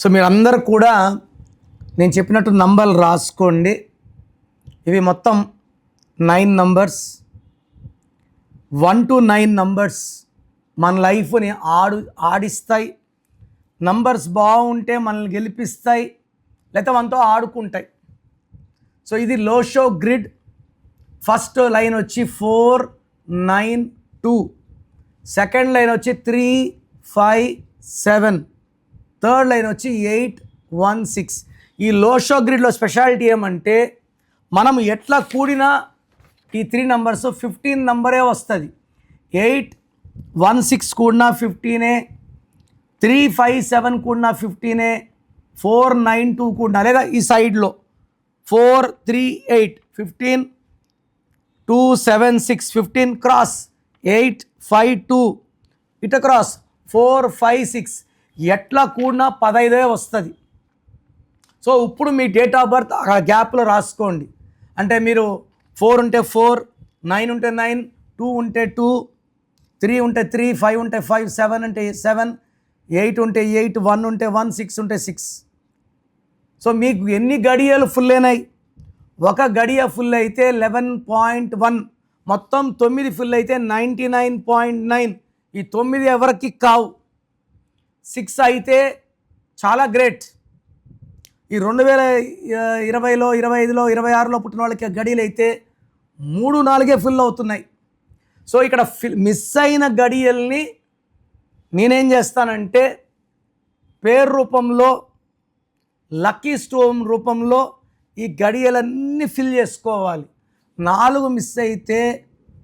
So మీరందరూ కూడా నేను చెప్పినట్టు నంబర్లు రాసుకోండి. ఇవి మొత్తం nine numbers. One to nine numbers మన లైఫ్ని ఆడు ఆడిస్తాయి. నంబర్స్ బాగుంటే మనల్ని గెలిపిస్తాయి. లేకపోతే మనతో ఆడుకుంటాయి. సో ఇది Lo Shu grid. First line వచ్చి four nine two. Second line వచ్చి three five seven. Third line వచ్చి ఎయిట్ వన్ సిక్స్. ఈ లో షో గ్రిడ్లో స్పెషాలిటీ ఏమంటే మనం ఎట్లా కూడినా ఈ త్రీ నంబర్స్ ఫిఫ్టీన్ నంబరే వస్తుంది. ఎయిట్ వన్ సిక్స్ కూడినా ఫిఫ్టీనే త్రీ ఫైవ్ సెవెన్ కూడినా ఫిఫ్టీనే ఫోర్ నైన్ టూ కూడినా లేదా ఈ సైడ్లో four three eight fifteen two seven six fifteen cross eight five two ఇట క్రాస్ ఫోర్ ఫైవ్ సిక్స్. ఎట్లా కూడినా పదైదే వస్తుంది. సో ఇప్పుడు మీ డేట్ ఆఫ్ బర్త్ ఆ గ్యాప్లో రాసుకోండి. అంటే మీరు ఫోర్ ఉంటే ఫోర్ నైన్ ఉంటే నైన్ టూ ఉంటే టూ త్రీ ఉంటే త్రీ ఫైవ్ ఉంటే ఫైవ్ సెవెన్ ఉంటే సెవెన్ ఎయిట్ ఉంటే ఎయిట్ వన్ ఉంటే వన్ సిక్స్ ఉంటే సిక్స్ సో మీకు ఎన్ని గడియలు ఫుల్ అయినాయి? ఒక గడియ ఫుల్ అయితే లెవెన్ పాయింట్ వన్ మొత్తం తొమ్మిది ఫుల్ అయితే నైంటీ నైన్ పాయింట్ నైన్ ఈ తొమ్మిది ఎవరికి కావు? సిక్స్ అయితే చాలా గ్రేట్. ఈ రెండు వేల ఇరవైలో ఇరవై ఐదులో ఇరవై ఆరులో పుట్టిన వాళ్ళకి గడియలు అయితే మూడు నాలుగే ఫిల్ అవుతున్నాయి. సో ఇక్కడ ఫిల్ మిస్ అయిన గడియల్ని నేనేం చేస్తానంటే పేరు రూపంలో లక్కీ స్టోన్ రూపంలో ఈ గడియలన్నీ ఫిల్ చేసుకోవాలి. నాలుగు మిస్ అయితే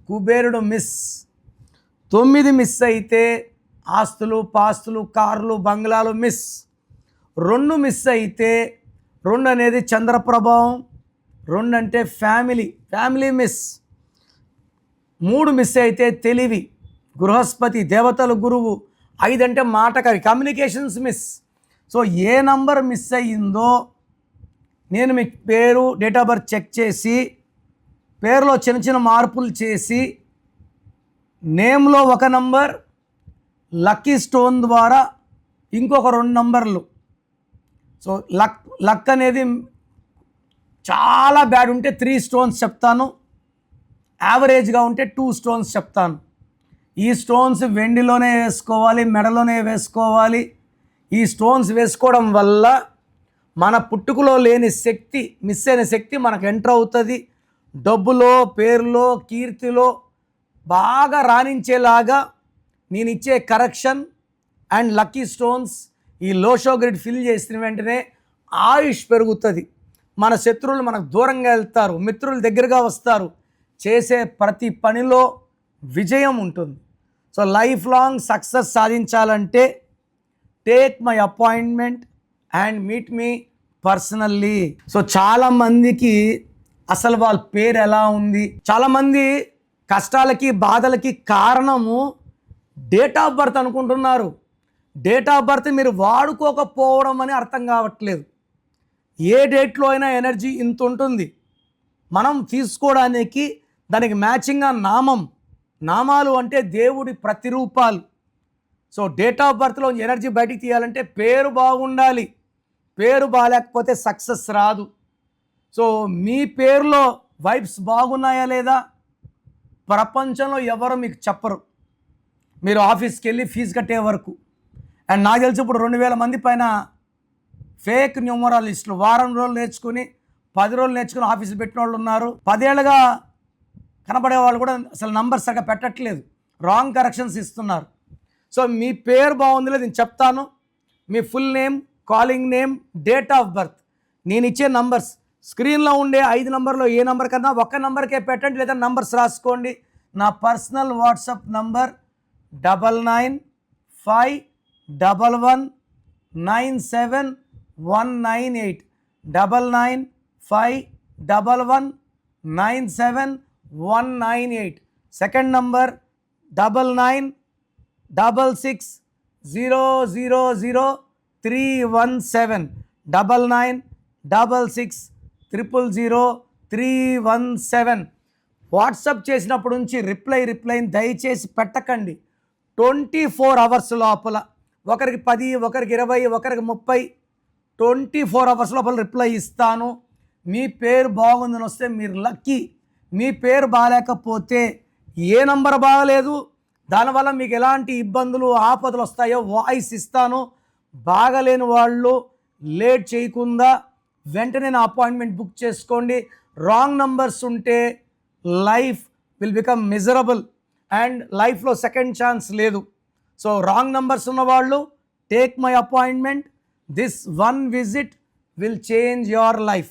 కుబేరుడు మిస్ తొమ్మిది మిస్ అయితే ఆస్తులు పాస్తులు కార్లు బంగ్లాలు మిస్ రెండు మిస్ అయితే రెండు అనేది చంద్రప్రభావం రెండు అంటే ఫ్యామిలీ ఫ్యామిలీ మిస్ మూడు మిస్ అయితే తెలివి బృహస్పతి దేవతలు గురువు. ఐదు అంటే మాటకవి కమ్యూనికేషన్స్ మిస్ సో ఏ నంబర్ మిస్ అయ్యిందో నేను మీ పేరు డేట్ ఆఫ్ బర్త్ చెక్ చేసి పేరులో చిన్న చిన్న మార్పులు చేసి నేమ్లో ఒక నంబర్ లక్కీ స్టోన్ ద్వారా ఇంకొక రెండు నంబర్లు. సో లక్ లక్ అనేది చాలా బ్యాడ్ ఉంటే త్రీ స్టోన్స్ చెప్తాను. యావరేజ్గా ఉంటే టూ స్టోన్స్ చెప్తాను. ఈ స్టోన్స్ వెండిలోనే వేసుకోవాలి మెడలోనే వేసుకోవాలి. ఈ స్టోన్స్ వేసుకోవడం వల్ల మన పుట్టుకలో లేని శక్తి మిస్ అయిన శక్తి మనకు ఎంటర్ అవుతుంది. డబ్బులో పేరులో కీర్తిలో బాగా రాణించేలాగా నేను ఇచ్చే కరెక్షన్ అండ్ లక్కీ స్టోన్స్ ఈ లోషో గ్రిడ్ ఫిల్ చేసిన వెంటనే ఆయుష్ పెరుగుతుంది. మన శత్రువులు మనకు దూరంగా వెళ్తారు మిత్రులు దగ్గరగా వస్తారు. చేసే ప్రతి పనిలో విజయం ఉంటుంది. సో లైఫ్ లాంగ్ సక్సెస్ సాధించాలంటే take my appointment and meet me personally. So చాలామందికి అసలు వాళ్ళ పేరు ఎలా ఉంది? చాలామంది కష్టాలకి బాధలకి కారణము డేట్ ఆఫ్ బర్త్ అనుకుంటున్నారు. డేట్ ఆఫ్ బర్త్ మీరు వాడుకోకపోవడం అని అర్థం కావట్లేదు. ఏ డేట్లో అయినా ఎనర్జీ ఇంత ఉంటుంది. మనం తీసుకోవడానికి దానికి మ్యాచింగ్గా నామం. నామాలు అంటే దేవుడి ప్రతిరూపాలు. సో డేట్ ఆఫ్ బర్త్లో ఎనర్జీ బయటికి తీయాలంటే పేరు బాగుండాలి. పేరు బాగాలేకపోతే సక్సెస్ రాదు. సో మీ పేరులో వైబ్స్ బాగున్నాయా లేదా? ప్రపంచంలో ఎవరు మీకు చెప్పరు. మీరు ఆఫీస్కి వెళ్ళి ఫీజు కట్టే వరకు. అండ్ నాకు తెలిసి ఇప్పుడు రెండు వేల మంది పైన ఫేక్ న్యూమరాలిస్టులు వారం రోజులు నేర్చుకుని పది రోజులు నేర్చుకుని ఆఫీస్ పెట్టిన వాళ్ళు ఉన్నారు. పదేళ్ళుగా కనబడే వాళ్ళు కూడా అసలు నంబర్ సరిగా పెట్టట్లేదు. రాంగ్ కరెక్షన్స్ ఇస్తున్నారు. సో మీ పేరు బాగుంది లేదు నేను చెప్తాను. మీ full name calling name date of birth. నేను ఇచ్చే నంబర్స్. స్క్రీన్లో ఉండే ఐదు నంబర్లో ఏ నంబర్ కన్నా ఒక్క నంబర్కే పెట్టండి లేదా నంబర్స్ రాసుకోండి. నా personal WhatsApp number double nine five double one nine seven one nine eight. Double nine five double one nine seven one nine eight. Second number double nine double six zero zero zero three one seven. Double nine double six triple zero three one seven. WhatsApp చేసినప్పటి నుంచి reply రిప్లైని దయచేసి పెట్టకండి. Twenty four hours లోపల ఒకరికి పది ఒకరికి ఇరవై ఒకరికి ముప్పై ట్వంటీ ఫోర్ అవర్స్ లోపల రిప్లై ఇస్తాను. మీ పేరు బాగుందని వస్తే మీరు లక్కీ. మీ పేరు బాగాలేకపోతే ఏ నంబర్ బాగలేదు. దానివల్ల మీకు ఎలాంటి ఇబ్బందులు ఆపదలు వస్తాయో వాయిస్ ఇస్తాను. బాగలేని వాళ్ళు లేట్ చేయకుండా వెంటనే నా అపాయింట్మెంట్ బుక్ చేసుకోండి. రాంగ్ నంబర్స్ ఉంటే life will become miserable. And లైఫ్లో సెకండ్ ఛాన్స్ లేదు. సో రాంగ్ నంబర్స్ ఉన్నవాళ్ళు take my appointment this one visit will change your life